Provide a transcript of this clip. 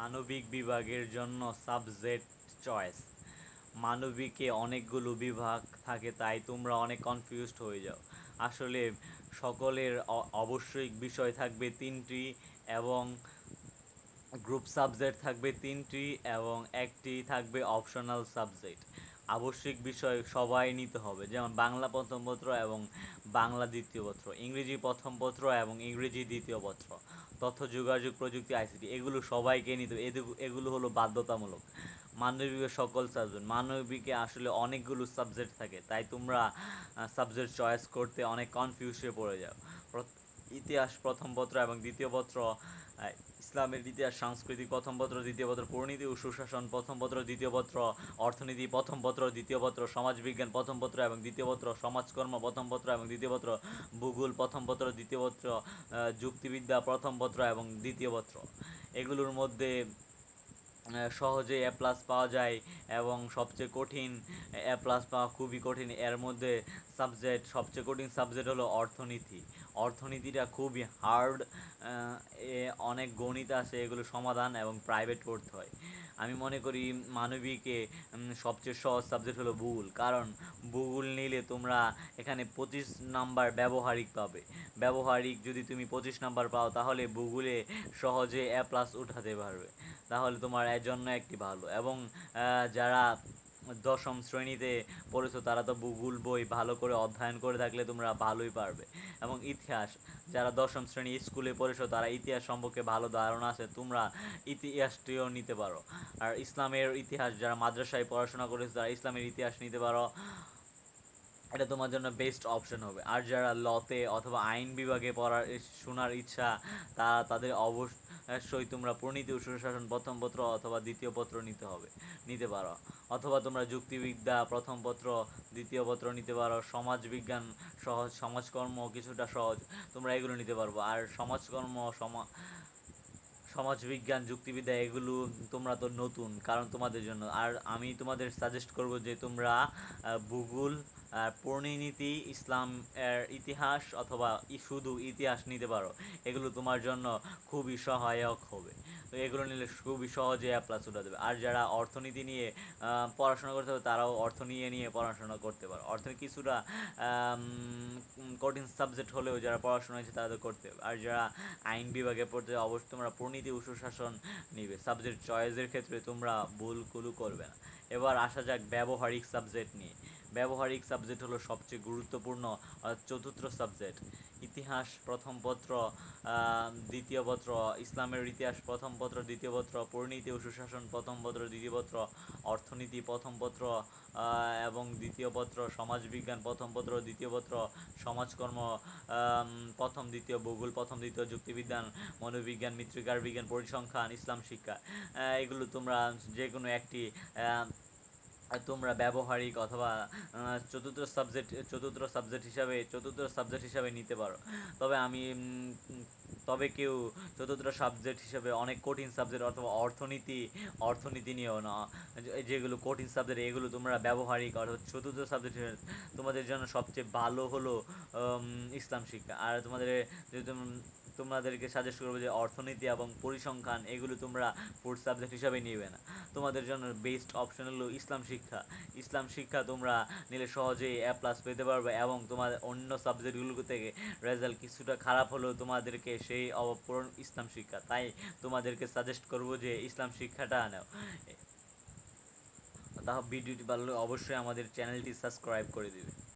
মানবিক বিভাগের জন্য সাবজেক্ট চয়েস মানবিকে অনেকগুলো বিভাগ থাকে, তাই তোমরা অনেক কনফিউজড হয়ে যাও। আসলে সকলের অবশ্যই বিষয় থাকবে তিনটি এবং গ্রুপ সাবজেক্ট থাকবে তিনটি এবং একটি থাকবে অপশনাল সাবজেক্ট আবশ্যিক বিষয় সবাই নিতে হবে। যেমন বাংলা প্রথম পত্র এবং বাংলা দ্বিতীয় পত্র, ইংরেজি প্রথম পত্র এবং ইংরেজি দ্বিতীয় পত্র, তথ্য, যোগাযোগ, প্রযুক্তি, আইসিটি, এগুলো সবাইকে নিতে হবে। এগুলো হলো বাধ্যতামূলক। মানবিকের সকল সাবজেক্ট। মানবিকে আসলে অনেকগুলো সাবজেক্ট থাকে, তাই তোমরা সাবজেক্ট চয়েস করতে অনেক কনফিউজে পড়ে যাও। ইতিহাস প্রথম পত্র এবং দ্বিতীয় পত্র ইসলামের ইতিহাস সাংস্কৃতিক প্রথম পত্র, দ্বিতীয় পত্র পরিণীতি ও সুশাসন প্রথম পত্র, দ্বিতীয় পত্র, অর্থনীতি প্রথম পত্র, দ্বিতীয় পত্র, সমাজবিজ্ঞান প্রথম পত্র এবং দ্বিতীয় পত্র, সমাজকর্ম প্রথম পত্র এবং দ্বিতীয় পত্র, ভূগোল প্রথম পত্র, দ্বিতীয় পত্র যুক্তিবিদ্যা প্রথম পত্র এবং দ্বিতীয় পত্র। এগুলোর মধ্যে সহজে এ প্লাস পাওয়া যায় এবং সবচেয়ে কঠিন এ প্লাস পাওয়া খুবই কঠিন। এর মধ্যে সাবজেক্ট সবচেয়ে কঠিন সাবজেক্ট হলো অর্থনীতি। অর্থনীতিটা খুবই হার্ড এ অনেক গণিত আছে, এগুলো সমাধান এবং প্রাইভেট করতে হয়। আমি মনে করি মানবিকে সবচেয়ে সহজ সাবজেক্ট হলো ভূগোল। কারণ ভূগোল নিলে তোমরা এখানে পঁচিশ নাম্বার ব্যবহারিক পাবে। ব্যবহারিক যদি তুমি পঁচিশ নাম্বার পাও, তাহলে ভূগোলে সহজে এ প্লাস উঠাতে পারবে। তাহলে তোমার এর জন্য একটি ভালো। এবং যারা দশম শ্রেণীতে পড়েছো, তারা তো ভূগোল বই ভালো করে অধ্যয়ন করে থাকলে তোমরা ভালোই পারবে। এবং ইতিহাস, যারা দশম শ্রেণি স্কুলে পড়েছো, তারা ইতিহাস সম্পর্কে ভালো ধারণা আছে, তোমরা ইতিহাসটিও নিতে পারো। আর ইসলামের ইতিহাস, যারা মাদ্রাসায় পড়াশোনা করেছ, তারা ইসলামের ইতিহাস নিতে পারো। এটা তোমার জন্য বেস্ট অপশন হবে। আর যারা লতে অথবা আইন বিভাগে পড়ার শোনার ইচ্ছা, তা তাদের অবশ্যই তোমরা পরিণীতি সুশাসন প্রথম পত্র অথবা দ্বিতীয় পত্র নিতে হবে, নিতে পারো। অথবা তোমরা যুক্তিবিদ্যা প্রথম পত্র, দ্বিতীয় পত্র নিতে পারো, সমাজবিজ্ঞান সহজ, সমাজকর্ম কিছুটা সহজ, তোমরা এগুলো নিতে পারব। আর সমাজকর্ম, সমা, সমাজবিজ্ঞান, যুক্তিবিদ্যা এগুলো তোমরা তো নতুন, কারণ তোমাদের জন্য। আর আমি তোমাদের সাজেস্ট করব যে তোমরা ভূগোল পরিণীতি ইসলাম এর ইতিহাস অথবা শুধু ইতিহাস নিতে পারো, এগুলো তোমার জন্য খুবই সহায়ক হবে। তো এগুলো নিলে খুবই সহজে অ্যাপ প্লাস উঠা দেবে আর যারা অর্থনীতি নিয়ে পড়াশোনা করতে হবে তারাও অর্থ নিয়ে নিয়ে পড়াশোনা করতে পারো। অর্থনীতি কিছুটা কঠিন সাবজেক্ট হলেও যারা পড়াশোনা হয়েছে তারা তো করতে হবে আর যারা আইন বিভাগে পড়তে অবশ্যই তোমরা পরিণীতি সুশাসন নিবে। সাবজেক্ট চয়েসের ক্ষেত্রে তোমরা ভুলগুলো করবে না। এবার আসা যাক ব্যবহারিক সাবজেক্ট নিয়ে। ব্যবহারিক সাবজেক্ট হলো সবচেয়ে গুরুত্বপূর্ণ চতুর্থ সাবজেক্ট ইতিহাস প্রথম পত্র দ্বিতীয় পত্র, ইসলামের ইতিহাস প্রথম পত্র, দ্বিতীয় পত্র, পরিণীতি ও সুশাসন প্রথম পত্র, দ্বিতীয় পত্র, অর্থনীতি প্রথম পত্র এবং দ্বিতীয় পত্র, সমাজবিজ্ঞান প্রথম পত্র, দ্বিতীয় পত্র, সমাজকর্ম প্রথম, দ্বিতীয় ভূগোল, প্রথম, দ্বিতীয় যুক্তিবিজ্ঞান, মনোবিজ্ঞান, মৃত্তিকার বিজ্ঞান, পরিসংখ্যান, ইসলাম শিক্ষা। এগুলো তোমরা যে কোনো একটি তোমরা ব্যবহারিক অথবা চতুর্থ সাবজেক্ট চতুর্থ সাবজেক্ট হিসাবে, চতুর্থ সাবজেক্ট হিসাবে নিতে পারো। তবে আমি তবে কেউ চতুর্থ সাবজেক্ট হিসাবে অনেক কঠিন সাবজেক্ট অথবা অর্থনীতি অর্থনীতি নিয়েও না। যেগুলো কঠিন সাবজেক্ট এগুলো তোমরা ব্যবহারিক অথবা চতুর্থ সাবজেক্ট তোমাদের জন্য সবচেয়ে ভালো হলো ইসলাম শিক্ষা। আর তোমাদের যদি তোমাদেরকে সাজেস্ট করব যে অর্থনীতি এবং পরিসংখ্যান, এগুলো তোমরা ফোর্থ সাবজেক্ট হিসাবে নিবে না। তোমাদের জন্য বেস্ট অপশন হলো ইসলাম শিক্ষা। ইসলাম শিক্ষা তোমরা নিলে সহজেই এ প্লাস পেতে পারবে এবং তোমার অন্য সাবজেক্টগুলো থেকে রেজাল্ট কিছুটা খারাপ হলেও তোমাদেরকে সেই অপূরণ ইসলাম শিক্ষা। তাই তোমাদেরকে সাজেস্ট করব যে ইসলাম শিক্ষাটা নাও। তাহলে ভিডিওটি ভালো অবশ্যই আমাদের চ্যানেলটি সাবস্ক্রাইব করে দিবে।